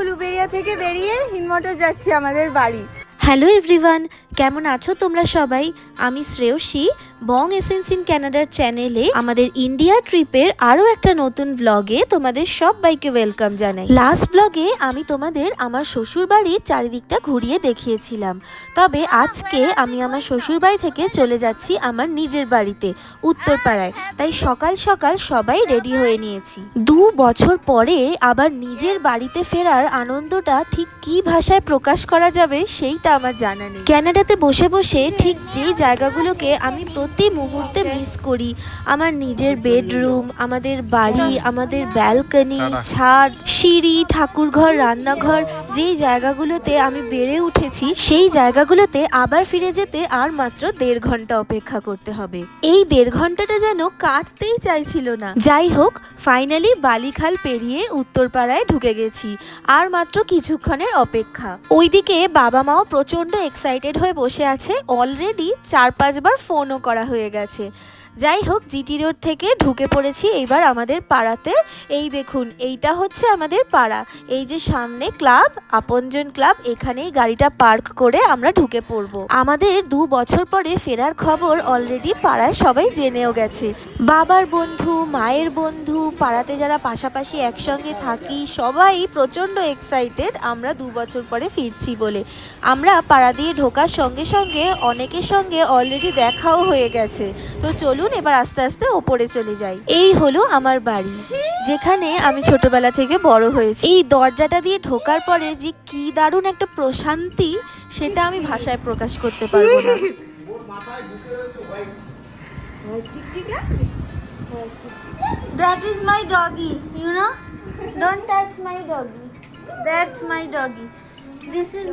উলুবেড়িয়া থেকে বেরিয়ে হিনমটর যাচ্ছি আমাদের বাড়ি। হ্যালো এভরিওয়ান কেমন আছো তোমরা সবাই? আমি শ্রেয়সী। বং এসেন্স ইন ক্যানাডার চ্যানেলে আমাদের ইন্ডিয়া ট্রিপের আরও একটা নতুন ব্লগে তোমাদের সবাইকে ওয়েলকাম জানাই। লাস্ট ব্লগে আমি তোমাদের আমার শ্বশুর বাড়ির চারিদিকটা ঘুরিয়ে দেখিয়েছিলাম। তবে আজকে আমি আমার শ্বশুর বাড়ি থেকে চলে যাচ্ছি আমার নিজের বাড়িতে, উত্তরপাড়ায়। তাই সকাল সকাল সবাই রেডি হয়ে নিয়েছি। দু বছর পরে আবার নিজের বাড়িতে ফেরার আনন্দটা ঠিক কী ভাষায় প্রকাশ করা যাবে সেইটা আমার জানা নেই। ক্যানাডাতে বসে বসে ঠিক যেই জায়গাগুলোকে আমি প্রতি মুহূর্তে মিস করি। আমার নিজের বেডরুম আমাদের বাড়ি আমাদের ব্যালকনি ছাদ সিঁড়ি ঠাকুরঘর রান্নাঘর যেই জায়গাগুলোতে আমি বেড়ে উঠেছি সেই জায়গাগুলোতে আবার ফিরে যেতে আর মাত্র দেড় ঘণ্টা অপেক্ষা করতে হবে। এই দেড় ঘন্টাটা যেন কাটতেই চাইছিল না। যাই হোক ফাইনালি বালিখাল পেরিয়ে উত্তরপাড়ায় ঢুকে গেছি আর মাত্র কিছুক্ষণের অপেক্ষা। ওইদিকে বাবা মাও প্রচণ্ড এক্সাইটেড হয়ে বসে আছে অলরেডি চার পাঁচবার ফোনও করা হয়ে গেছে। যাই হোক, জিটি রোড থেকে ঢুকে পড়েছি এবার আমাদের পাড়াতে। এই দেখুন, এইটা হচ্ছে আমাদের পাড়া। এই যে সামনে ক্লাব, আপনজন ক্লাব, এখানেই গাড়িটা পার্ক করে আমরা ঢুকে পড়ব। আমাদের দু বছর পরে ফেরার খবর অলরেডি পাড়ায় সবাই জেনেও গেছে। বাবার বন্ধু, মায়ের বন্ধু, পাড়াতে যারা পাশাপাশি একসঙ্গে থাকি, সবাই প্রচণ্ড এক্সাইটেড আমরা দু বছর পরে ফিরছি বলে। আমরা পাড়া দিয়ে ঢোকার সঙ্গে সঙ্গে অনেকের সঙ্গে অলরেডি দেখাও হয়ে গেছে। তো চলুন এবার আস্তে আস্তে ওপরে চলে যাই এই হলো আমার বাড়ি যেখানে আমি ছোটবেলা থেকে বড় হয়েছি এই দরজাটা দিয়ে ঢোকার পরে যে কি দারুণ একটা প্রশান্তি সেটা আমি ভাষায় প্রকাশ করতে পারব না That is my doggy, you know? Don't touch my doggy. That's my doggy. This is.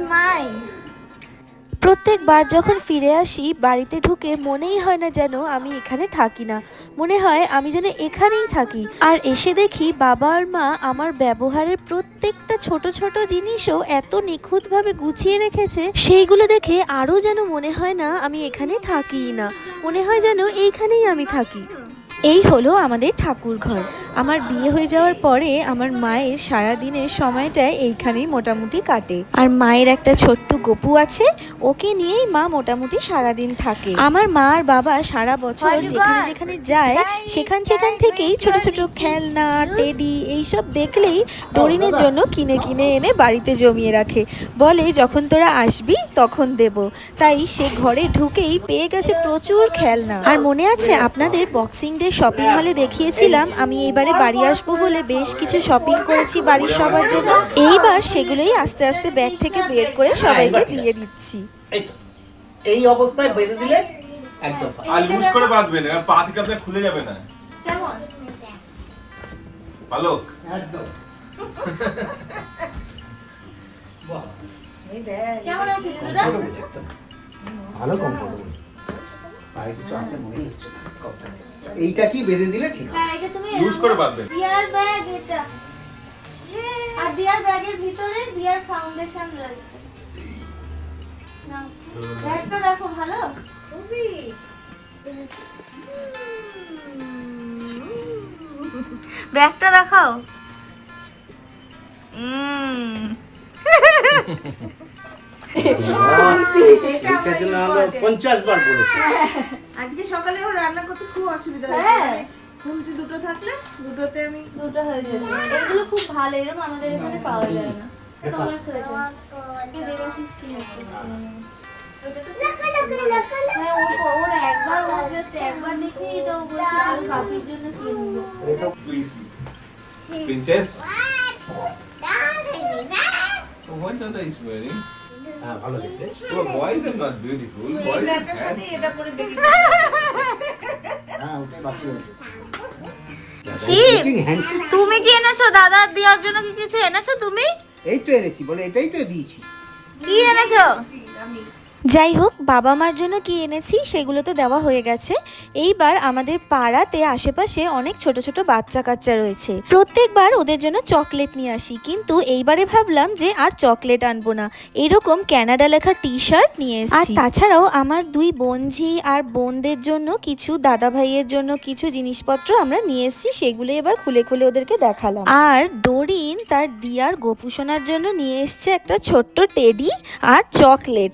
প্রত্যেকবার যখন ফিরে আসি, বাড়িতে ঢুকে মনেই হয় না যেন আমি এখানে থাকি না। মনে হয় আমি যেন এখানেই থাকি। আর এসে দেখি বাবা আর মা আমার ব্যবহারের প্রত্যেকটা ছোট ছোট জিনিসও এত নিখুঁতভাবে গুছিয়ে রেখেছে, সেইগুলো দেখে আরও যেন মনে হয় না আমি এখানে থাকিই না। মনে হয় যেন এইখানেই আমি থাকি। এই হলো আমাদের ঠাকুর ঘর আমার বিয়ে হয়ে যাওয়ার পরে আমার মায়ের সারা দিনের সময়টা এইখানেই মোটামুটি কাটে। আর মায়ের একটা ছোট্ট গপু আছে ওকে নিয়েই মা মোটামুটি সারা দিন থাকে। আমার মা আর বাবা সারা বছর যেখানে যেখানে যায় সেখান সেখান থেকেই ছোট ছোট খেলনা টেডি এইসব দেখলেই ডরিনের জন্য কিনে কিনে এনে বাড়িতে জমিয়ে রাখে। বলে যখন তোরা আসবি তখন দেব। তাই সে ঘরে ঢুকেই পেয়ে গেছে প্রচুর খেলনা। আর মনে আছে আপনাদের বক্সিং ডে শপিং হলে দেখিয়েছিলাম আমি এইবারে বাড়ি আসব বলে বেশ কিছু শপিং করেছি বাড়ির সবার জন্য। এইবার সেগুলোই আস্তে আস্তে ব্যাগ থেকে বের করে সবাইকে দিয়ে দিচ্ছি। এই এই অবস্থায় বেঁধে দিলে একদম আর লুজ করে বাঁধবেন আর পা থেকে আপনার খুলে যাবে না। কেমন? পালক একদম। কেমন আছে দিদুরা ভালো কমফোর্টেবল পায়ে কিছু আছে মনে হচ্ছে না। এইটা কি বেঁধে দিলে ঠিক এটা তুমি লুজ করে বাঁধবেন ডিয়ার ব্যাগ এটা। আর ডিয়ার ব্যাগের ভিতরে ডিয়ার ফাউন্ডেশন রয়েছে। ব্যাগটা দেখো ভালো? খুবই। ব্যাগটা দেখাও। উম। এইটার জন্য আমরা পঞ্চাশ বার বলেছি আজকে সকালে ওর রান্না করতে খুব অসুবিধা হ্যাঁ। হয়েছে খুন্তি দুটো থাকলে দুটোতে আমি দুটো হয়ে যাবে। এগুলো খুব ভালো এরকম আমাদের এখানে পাওয়া যায় না। তোমার সোয়েটার। দেবাশিস কিনেছে হ্যাঁ ও ওর একবার ও জাস্ট একবার দেখে এটা ও বলছে জন্য What? Dada is wearing? হ্যাঁ ভালো দেখতে। সাথে এটা পরে হ্যাঁ ওটাই বাকি রয়েছে। তুমি কি এনেছো? দাদা দেওয়ার জন্য কি কিছু এনেছো তুমি? এই তো এনেছি বলে এটাই তো দিয়েছি। কি এনেছো। যাই হোক বাবা মার জন্য কি এনেছি সেগুলো তো দেওয়া হয়ে গেছে। এইবার আমাদের পাড়াতে আশেপাশে অনেক ছোট ছোট বাচ্চা কাচ্চা রয়েছে। প্রত্যেকবার ওদের জন্য চকলেট নিয়ে আসি। কিন্তু এইবারে ভাবলাম যে আর চকলেট আনব না। এরকম ক্যানাডা লেখা টি শার্ট নিয়ে এসেছি। আর তাছাড়াও আমার দুই বোনঝি আর বোনদের জন্য কিছু দাদা ভাইয়ের জন্য কিছু জিনিসপত্র আমরা নিয়ে এসেছি সেগুলো এবার খুলে খুলে ওদেরকে দেখালাম। আর ডোরিন তার দিয়ার গোপুসোনার জন্য নিয়ে এসছে একটা ছোট্ট টেডি আর চকলেট।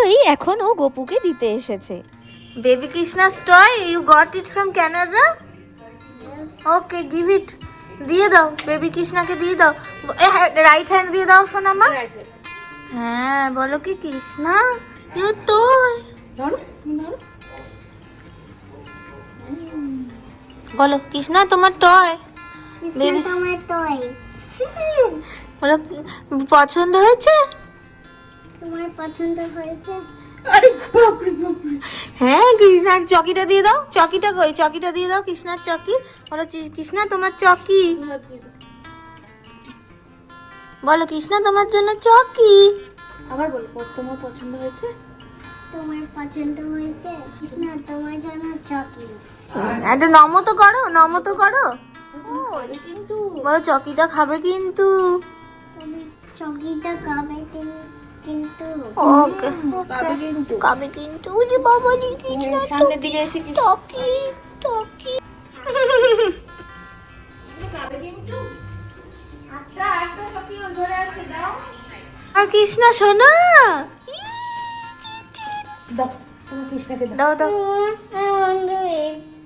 সেগুলোই এখন ও গোপুকে দিতে এসেছে। Baby Krishna's toy you got it from Canada okay give it দিয়ে দাও বেবি কৃষ্ণাকে দিয়ে দাও। রাইট হ্যান্ড দিয়ে দাও সোনামা। হ্যাঁ বলো কি কৃষ্ণা? ইউ টয় বলো কৃষ্ণা তোমার টয় তোমার টয় বলো পছন্দ হয়েছে? তোমার পছন্দ হয়েছে? আরে বাপরে বাপরে। হ্যাঁ কৃষ্ণার চকিটা দিয়ে দাও। চকিটা কই? চকিটা দিয়ে দাও কৃষ্ণার চকি। বলো কৃষ্ণা তোমার চকি? বলো কৃষ্ণা তোমার জন্য চকি। আবার বলো তোমার পছন্দ হয়েছে? তোমার পছন্দ হয়েছে? না তোমার জন্য চকলেট একটা নম তো করো নম তো করো। কিন্তু। বলো চকিটা খাবে কিন্তু। তুমি চকলেটটা খাবে তুমি কিন্তু ওকে কিন্তু। ওরে বাবা দিকে এসে কি টকি টকি। কাবে কিন্তু। আটটা আটটা সবই ধরে আছে দাও। আর কৃষ্ণা দাও দাও।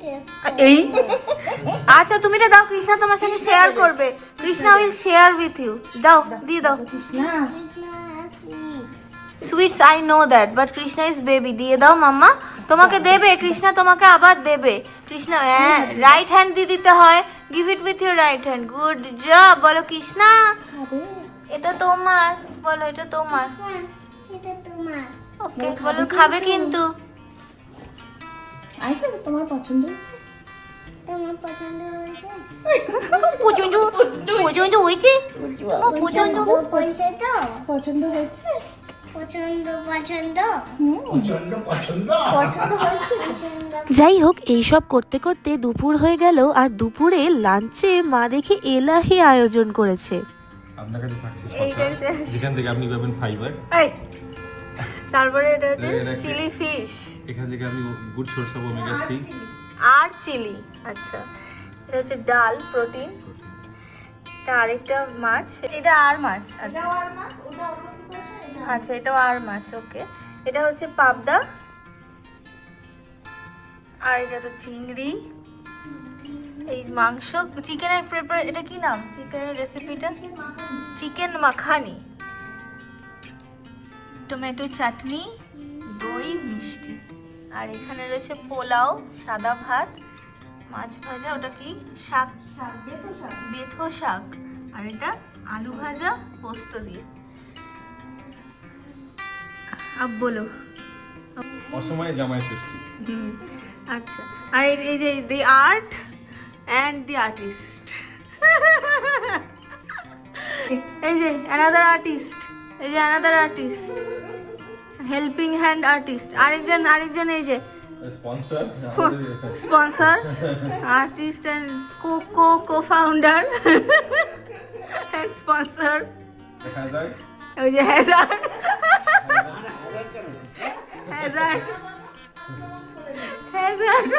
this. এই আচ্ছা তুমি এটা দাও কৃষ্ণা তোমার সাথে শেয়ার করবে। Krishna will share with you দাও দিয়ে দাও। Krishna. Sweets I know that but Krishna is baby দিয়ে দাও মাম্মা। তোমাকে দেবে কৃষ্ণা তোমাকে আবার দেবে। কৃষ্ণা হ্যাঁ রাইট হ্যান্ড দিয়ে দিতে হয়। Give it with your right hand good job বলো কৃষ্ণা। এটা তোমার। বলো এটা তোমার। এটা তোমার। ওকে বলো খাবে কিন্তু। আই তোমার পছন্দ হয়েছে? তোমার পছন্দ হয়েছে? পর্যন্ত পর্যন্ত হয়েছে। ও, পর্যন্ত পছন্দ হয়েছে? পছন্দ পছন্দ? প্রচণ্ড পছন্দ। পছন্দ হয়েছে যাই হোক এইসব করতে করতে দুপুর হয়ে গেল আর দুপুরে লাঞ্চে মা দেখে এলাহি আয়োজন করেছে। আপনার কাছে থাকছে এইটাই শসা শেষ। যেখান থেকে আপনি পাবেন ফাইবার তারপরে এটা হচ্ছে চিলি ফিশ। এখান থেকে আপনি গুড সোর্স অফ ওমেগা আর চিলি আচ্ছা। এটা হচ্ছে ডাল প্রোটিন। এটা আরেকটা মাছ। এটা আর মাছ আচ্ছা আর মাছ ওটা আচ্ছা এটাও আর মাছ ওকে। এটা হচ্ছে পাবদা। আর এটা তো চিংড়ি। এই মাংস চিকেনের প্রেপার এটা কি নাম? চিকেনের রেসিপিটা চিকেন মাখানি। টমেটো চাটনি দই মিষ্টি। আর এখানে রয়েছে পোলাও সাদা ভাত মাছ ভাজা ওটা কি? শাক। শাক বেতো শাক। বেথো শাক। আর এটা আলু ভাজা পোস্ত দিয়ে। আব বলো। অসময়ে জামাই হুম, আচ্ছা। আর এই- যে the art and the artist এই যে অ্যানাদার আর্টিস্ট এই যে another artist helping hand artist আরেকজন আরেকজন এই যে। Sponsor artist and co co co founder sponsor ওই যে হ্যাজার্ড হ্যাজার্ড হ্যাজার্ড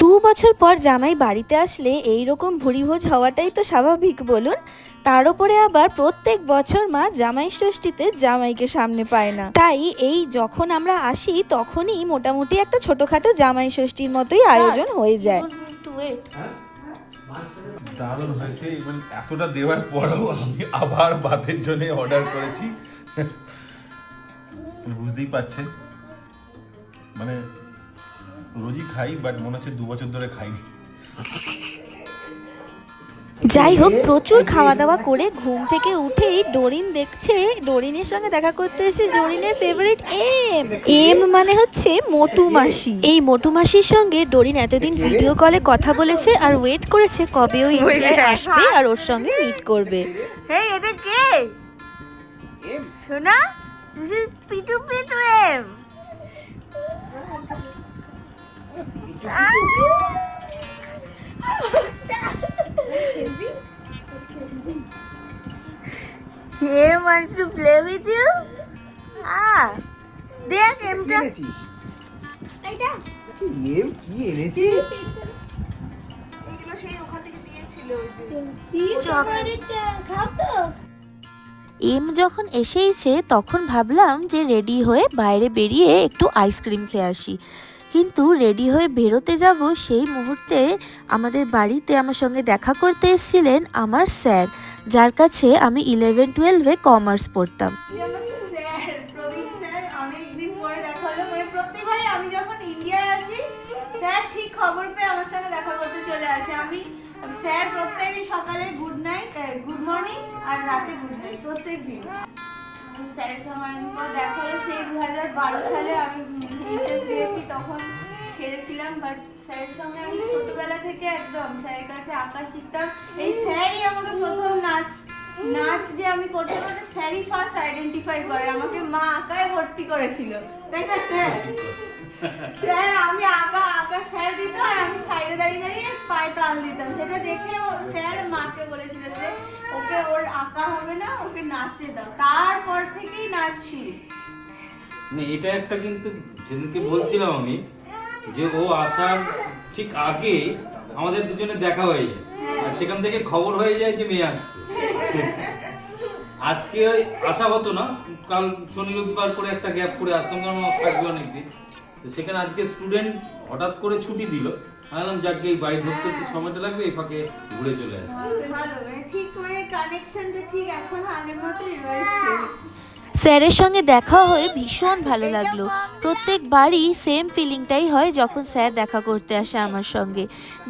দু বছর পর জামাই বাড়িতে আসলে এই রকম ভুরিভোজ হওয়াটাই তো স্বাভাবিক বলুন। তার উপরে আবার প্রত্যেক বছর মা জামাই ষষ্ঠীতে জামাইকে সামনে পায় না। তাই এই যখন আমরা আসি তখনই মোটামুটি একটা ছোটখাটো জামাই ষষ্ঠীর মতোই আয়োজন হয়ে যায়। দারুণ হয়েছে এতটা দেওয়ার পরেও আমি আবার ভাতের জন্য অর্ডার করেছি। বুঝতেই পারছেন। মানে রোজই খাই বাট মনে হচ্ছে দু বছর ধরে খাইনি। যাই হোক প্রচুর খাওয়া দাওয়া করে ঘুম থেকে উঠেই ডোরিন দেখছে ডোরিনের সঙ্গে দেখা করতে এসে ডোরিনের ফেভারিট এম এম মানে হচ্ছে মোটু মাসি। এই মোটু মাসির সঙ্গে ডোরিন এতদিন ভিডিও কলে কথা বলেছে আর ওয়েট করেছে কবে ওই ইন্ডিয়ায় আসবে আর ওর সঙ্গে মিট করবে। এই এটা কে? এম সোনা ইজ পিটু পিটু এম He wants to play with you? Ah, দেখ এমটা এনেছিস এইটা এম কি এনেছিস এগুলো সেই ওখান থেকে দিয়েছিল চকলেট খাও তো। এম যখন এসেইছে, তখন ভাবলাম যে রেডি হয়ে বাইরে বেরিয়ে একটু আইসক্রিম খেয়ে আসি। কিন্তু রেডি হয়ে বেরোতে যাব সেই মুহূর্তে আমাদের বাড়িতে আমার সঙ্গে দেখা করতে এসেছিলেন আমার স্যার, যার কাছে আমি ইলেভেন টুয়েলভে কমার্স পড়তাম। মানে আমি স্যার প্রত্যেকদিন সকালে গুড নাইট গুড মর্নিং আর রাতে গুড নাইট প্রত্যেক দিন। স্যারের পরে দেখা, সেই দু হাজার বারো সালে আমি দিয়েছি, তখন ছেড়েছিলাম বাট স্যারের সঙ্গে আমি ছোটবেলা থেকে একদম স্যারের কাছে আঁকা শিখতাম। এই স্যারই আমাকে প্রথম নাচ নাচ যে আমি করতে পারি স্যারই ফার্স্ট আইডেন্টিফাই করে, আমাকে মা আঁকায় ভর্তি করেছিল। তাই না, স্যার? স্যার আমি আঁকা আঁকা স্যার দিত আর আমি সাইডে দাঁড়িয়ে দাঁড়িয়ে পায়ে তাল দিতাম। সেটা দেখে ও স্যার মাকে বলেছিল যে ওকে ওর আঁকা হবে না ওকে নাচে দাও। তারপর থেকেই নাচ শুরু। এটা একটা কিন্তু সেদিনকে বলছিলাম আমি যে ও আসার ঠিক আগে আমাদের দুজনে দেখা হয়ে যায়। আর সেখান থেকে খবর হয়ে যায় যে মেয়ে আসছে। আজকে ওই আসা হতো না কাল শনি রবিবার করে একটা গ্যাপ করে আসতাম কারণ থাকবে অনেকদিন। তো সেখানে আজকে স্টুডেন্ট হঠাৎ করে ছুটি দিল। ভাবলাম যাকে এই বাড়ি ঢুকতে সময়টা লাগবে এই ফাঁকে ঘুরে চলে আসবে। ঠিক মানে কানেকশনটা ঠিক এখন আগের মতোই রয়েছে। স্যারের সঙ্গে দেখা হয়ে ভীষণ ভালো লাগল। প্রত্যেকবারই সেম ফিলিংটাই হয় যখন স্যার দেখা করতে আসে আমার সঙ্গে।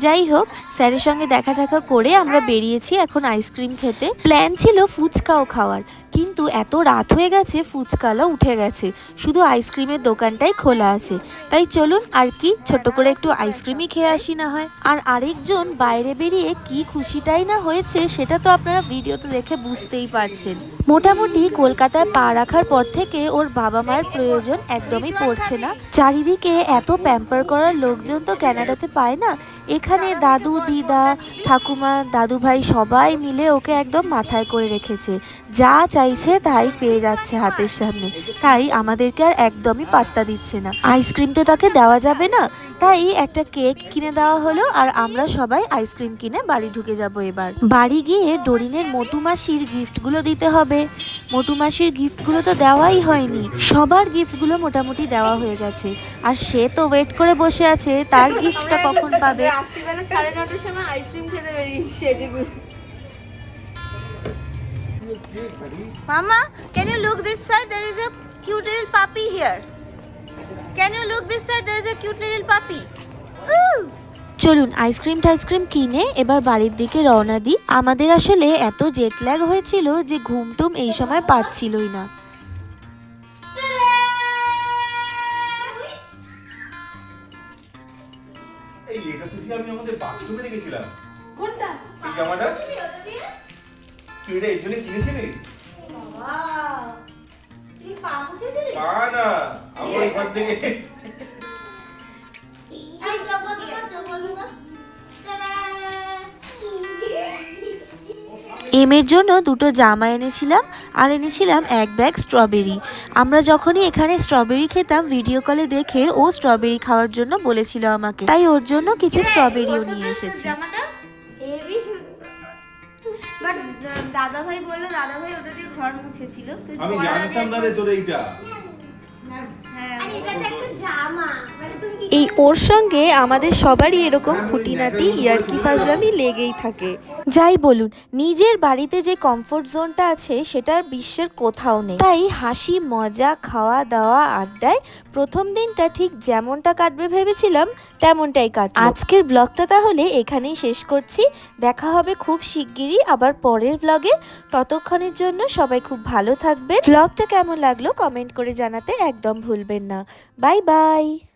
যাই হোক স্যারের সঙ্গে দেখা টাকা করে আমরা বেরিয়েছি এখন আইসক্রিম খেতে। প্ল্যান ছিল ফুচকাও খাওয়ার। কিন্তু এত রাত হয়ে গেছে ফুচকালা উঠে গেছে। শুধু আইসক্রিমের দোকানটাই খোলা আছে। তাই চলুন আর কি ছোট করে একটু আইসক্রিমই খেয়ে আসি না হয়। আর আরেকজন বাইরে বেরিয়ে কি খুশিটাই না হয়েছে, সেটা তো আপনারা ভিডিওতে দেখে বুঝতেই পারছেন। মোটামুটি কলকাতায় পা রাখার পর থেকে ওর বাবা মায়ের প্রয়োজন একদমই পড়ছে না। চারিদিকে এত প্যাম্পার করার লোকজন তো ক্যানাডাতে পায় না। এখানে দাদু, দিদা, ঠাকুমা দাদু ভাই সবাই মিলে ওকে একদম মাথায় করে রেখেছে। যা চাইছে, তাই পেয়ে যাচ্ছে হাতের সামনে। তাই আমাদেরকে আর একদমই পাত্তা দিচ্ছে না। আইসক্রিম তো তাকে দেওয়া যাবে না। তাই একটা কেক কিনে দেওয়া হলো আর আমরা সবাই আইসক্রিম কিনে বাড়ি ঢুকে যাব এবার। বাড়ি গিয়ে ডরিনের মোটু মাসির গিফটগুলো দিতে হবে। মোটু মাসির গিফটগুলো তো দেওয়াই হয়নি। সবার গিফটগুলো মোটামুটি দেওয়া হয়ে গেছে। আর সে তো ওয়েট করে বসে আছে, তার গিফটটা কখন পাবে? রাত্রিবেলা সাড়ে নটার সময় আইসক্রিম খেতে বেরিয়েছি Mama, can you look this side? There is a cute little puppy here. Can you look this side? There is a cute little puppy. Ooh! চলুন আইসক্রিম টাইসক্রিম কিনে এবার বাড়ির দিকে রওনা দিই আমাদের আসলে এত জেট ল্যাগ হয়েছিল যে ঘুমটুম এই সময় পাচ্ছিলই না এই এটা তো আমি আমাদের বাথরুমে রেখেছিলাম কোনটা? এই জামাটা এটা এই জন্য কিনেছিলি বাবা, তুই পা মুছেছিলি? পা না আমার ঘর থেকে এই চোখ বন্ধ কর, চোখ বন্ধ কর। Ta-da! এমের জন্য দুটো জামা এনেছিলাম আর এনেছিলাম এক ব্যাগ স্ট্রবেরি আমরা যখনই এখানে স্ট্রবেরি খেতাম ভিডিও কলে দেখে ও স্ট্রবেরি খাওয়ার জন্য বলেছিল আমাকে তাই ওর জন্য কিছু স্ট্রবেরিও নিয়ে এসেছি দাদা ভাই বলল দাদা ভাই ওটা দিয়ে ঘর মুছেছিল। আমি জানতাম না রে তোর এইটা। হ্যাঁ এই ওর সঙ্গে আমাদের সবারই এরকম খুঁটিনাটি ইয়ার্কি ফাজলামি লেগেই থাকে। যাই বলুন, নিজের বাড়িতে যে কমফোর্ট জোনটা আছে সেটা আর বিশ্বের কোথাও নেই। তাই হাসি, মজা খাওয়া দাওয়া আড্ডায় প্রথম দিনটা ঠিক যেমনটা কাটবে ভেবেছিলাম, তেমনটাই কাট আজকের ব্লগটা তাহলে এখানেই শেষ করছি। দেখা হবে খুব শিগগিরই আবার পরের ব্লগে ততক্ষণের জন্য সবাই খুব ভালো থাকবে ব্লগটা কেমন লাগল কমেন্ট করে জানাতে একদম ভুলবেন না। bye-bye!